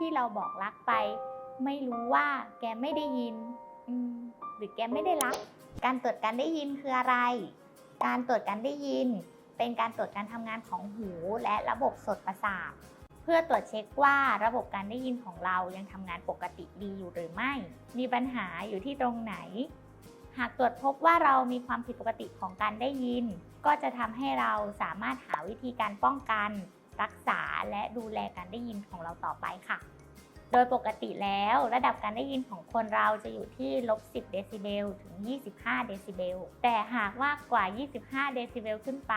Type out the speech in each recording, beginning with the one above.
ที่เราบอกรักไป ไม่รู้ว่าแกไม่ได้ยินหรือแกไม่ได้รัก การตรวจการได้ยินคืออะไร การตรวจการได้ยิน เป็นการตรวจการทำงานของหูและระบบสดประสาท เพื่อตรวจเช็คว่าระบบการได้ยินของเรายังทำงานปกติดีอยู่หรือไม่ มีปัญหาอยู่ที่ตรงไหน หากตรวจพบว่าเรามีความผิดปกติของการได้ยิน ก็จะทำให้เราสามารถหาวิธีการป้องกัน รักษาและดูแลการได้ยินของเราต่อไปค่ะ โดยปกติแล้วระดับการได้ยินของคนเราจะอยู่ที่ลบ 10 เดซิเบลถึง 25 เดซิเบล แต่หากมากกว่า 25 เดซิเบลขึ้นไป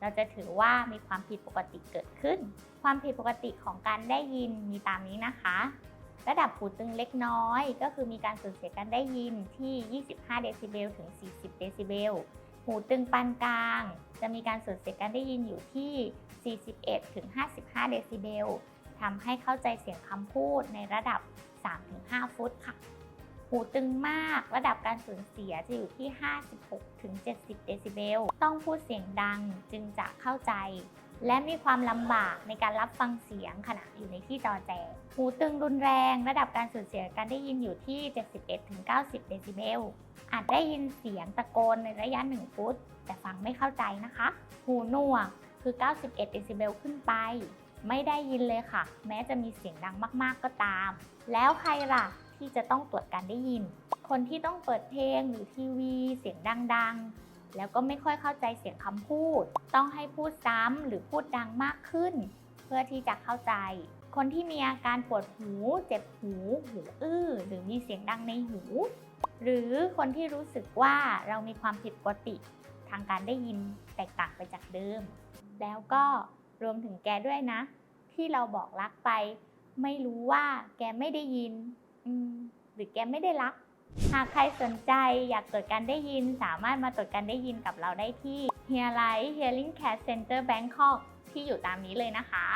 เราจะถือว่ามีความผิดปกติเกิดขึ้น ความผิดปกติของการได้ยินมีตามนี้นะคะ ระดับหูตึงเล็กน้อย ก็คือมีการสูญเสียการได้ยินที่ 25 เดซิเบลถึง 40 เดซิเบล หูตึงปานกลาง จะมีการสูญเสียการได้ยินอยู่ที่ 41-55 เดซิเบลทำให้เข้าใจเสียงคำพูดในระดับ 3-5 ฟุตค่ะ หูตึงมาก ระดับการสูญเสียจะอยู่ที่ 56-70 เดซิเบล ต้องพูดเสียงดังจึงจะเข้าใจ และมีความลำบากในการรับฟังเสียงขณะอยู่ในที่จอแจหูตึงรุนแรง ระดับการสูญเสียการได้ยินอยู่ที่ 71-90 เดซิเบล อาจได้ยินเสียงตะโกนในระยะ 1 ฟุต แต่ฟังไม่เข้าใจนะคะ หูหนวกคือ 91 เดซิเบลขึ้นไป ไม่ได้ยินเลยค่ะ แม้จะมีเสียงดังมากๆก็ตาม แล้วใครล่ะที่จะต้องตรวจการได้ยิน คนที่ต้องเปิดเพลงหรือทีวี เสียงดังๆ แล้วก็ไม่ค่อยเข้าใจเสียงคำพูด ต้องให้พูดซ้ำหรือพูดดังมากขึ้น เพื่อที่จะเข้าใจ คนที่มีอาการปวดหู เจ็บหู หูอื้อ หรือมีเสียงดังในหู หรือคนที่รู้สึกว่าเรามีความผิดปกติ ทางการได้ยินแตกต่างไปจากเดิม แล้วก็รวมถึงแกด้วยนะ ที่เราบอกรักไป ไม่รู้ว่าแกไม่ได้ยินหรือแกไม่ได้รัก หากใครสนใจอยากตรวจการได้ยิน สามารถมาตรวจการได้ยินกับเราได้ที่ Hear Light Hearing Care Center Bangkok ที่อยู่ตามนี้เลยนะคะ